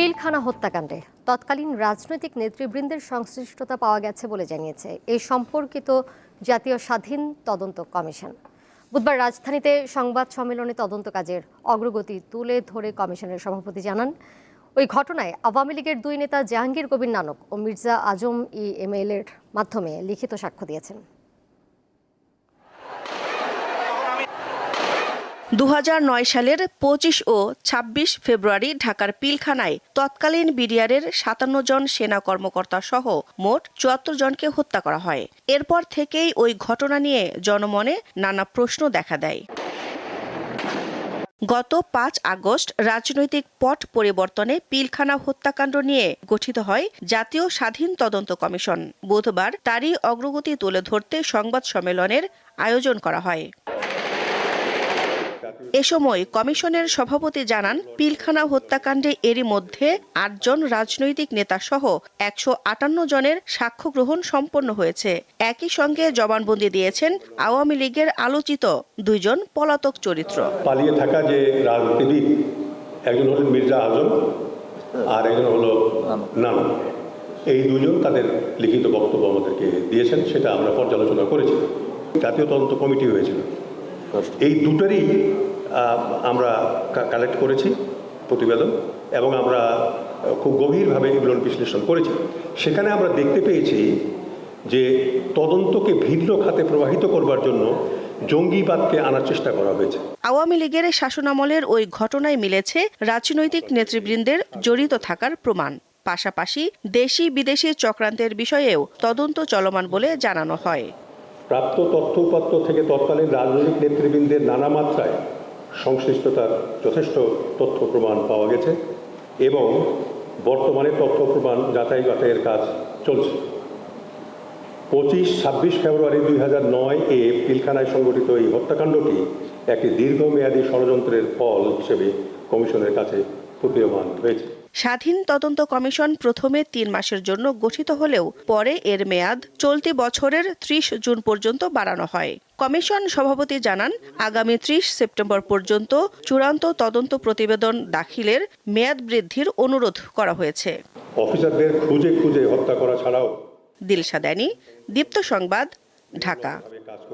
পিলখানা হত্যাকাণ্ডে। তৎকালীন রাজনৈতিক নেতৃবৃন্দের সংশ্লিষ্টতা পাওয়া গেছে বলে জানিয়েছে এই সম্পর্কিত জাতীয় স্বাধীন তদন্ত কমিশন। বুধবার রাজধানীতে সংবাদ সম্মেলনে তদন্ত কাজের অগ্রগতি তুলে ধরে কমিশনের সভাপতি জানান, ওই ঘটনায় আওয়ামী লীগের দুই নেতা জাহাঙ্গীর কবির নানক ও মির্জা আজম ই এমএল এর মাধ্যমে লিখিত সাক্ষ্য দিয়েছেন। দু হাজার নয় সালের পঁচিশ ও ২৬ ফেব্রুয়ারি ঢাকার পিলখানায় তৎকালীন বিডিআরের সাতান্ন জন সেনা কর্মকর্তা সহ মোট চুয়াত্তর জনকে হত্যা করা হয়। এরপর থেকেই ওই ঘটনা নিয়ে জনমনে নানা প্রশ্ন দেখা দেয়। গত পাঁচ আগস্ট রাজনৈতিক পট পরিবর্তনে পিলখানা হত্যাকাণ্ড নিয়ে গঠিত হয় জাতীয় স্বাধীন তদন্ত কমিশন। বুধবার তারই অগ্রগতি তুলে ধরতে সংবাদ সম্মেলনের আয়োজন করা হয়। এ সময় কমিশনের সভাপতি জানান, পিলখানা হত্যাকাণ্ডে এরই মধ্যে আটজন রাজনৈতিক নেতা সহ একশো আটান্ন জনের সাক্ষ্য গ্রহণ সম্পন্ন হয়েছে। একই সঙ্গে জবানবন্দি দিয়েছেন আওয়ামী লীগের আলোচিত দুইজন পলাতক চরিত্র। পালিয়ে থাকা যে রাজনীতিবিদ, একজন হলেন মির্জা আজম আর একজন হলো নানক এই দুজন তাদের লিখিত বক্তব্য আমাদেরকে দিয়েছেন, সেটা আমরা পর্যালোচনা করেছি। জাতীয় তদন্ত কমিটি হয়েছিল। এই দুটোরই আমরা কালেক্ট করেছি প্রতিবেদন এবং আমরা খুব গভীরভাবে এগুলোর বিশ্লেষণ করেছি। সেখানে আমরা দেখতে পেয়েছি যে তদন্তকে ভিন্ন খাতে প্রবাহিত করবার জন্য জঙ্গিবাদকে আনার চেষ্টা করা হয়েছে। আওয়ামী লীগের শাসনামলের ওই ঘটনায় মিলেছে রাজনৈতিক নেতৃবৃন্দের জড়িত থাকার প্রমাণ। পাশাপাশি দেশি বিদেশি চক্রান্তের বিষয়েও তদন্ত চলমান বলে জানানো হয়। প্রাপ্ত তথ্য উপাত্ত থেকে তৎকালীন রাজনৈতিক নেতৃবৃন্দের নানা মাত্রায় সংশ্লিষ্টতার যথেষ্ট তথ্য প্রমাণ পাওয়া গেছে এবং বর্তমানে তথ্য প্রমাণ যাচাই বাছাইয়ের কাজ চলছে। পঁচিশ, ছাব্বিশ ফেব্রুয়ারি দুই হাজার নয় এ পিলখানায় সংগঠিত এই হত্যাকাণ্ডটি একটি দীর্ঘমেয়াদী ষড়যন্ত্রের ফল হিসেবে কমিশনের কাছে প্রতীয়মান হয়েছে স্বাধীন তদন্ত কমিশন প্রথমে তিন মাসের জন্য গঠিত হলেও পরে এর মেয়াদ চলতি বছরের ত্রিশ জুন পর্যন্ত বাড়ানো হয়। কমিশন সভাপতি জানান আগামী ত্রিশ সেপ্টেম্বর পর্যন্ত চূড়ান্ত তদন্ত প্রতিবেদন দাখিলের মেয়াদ বৃদ্ধির অনুরোধ করা হয়েছে। অফিসারদের খুঁজে খুঁজে হত্যা করা ছাড়াও দীপ্ত সংবাদ ঢাকা।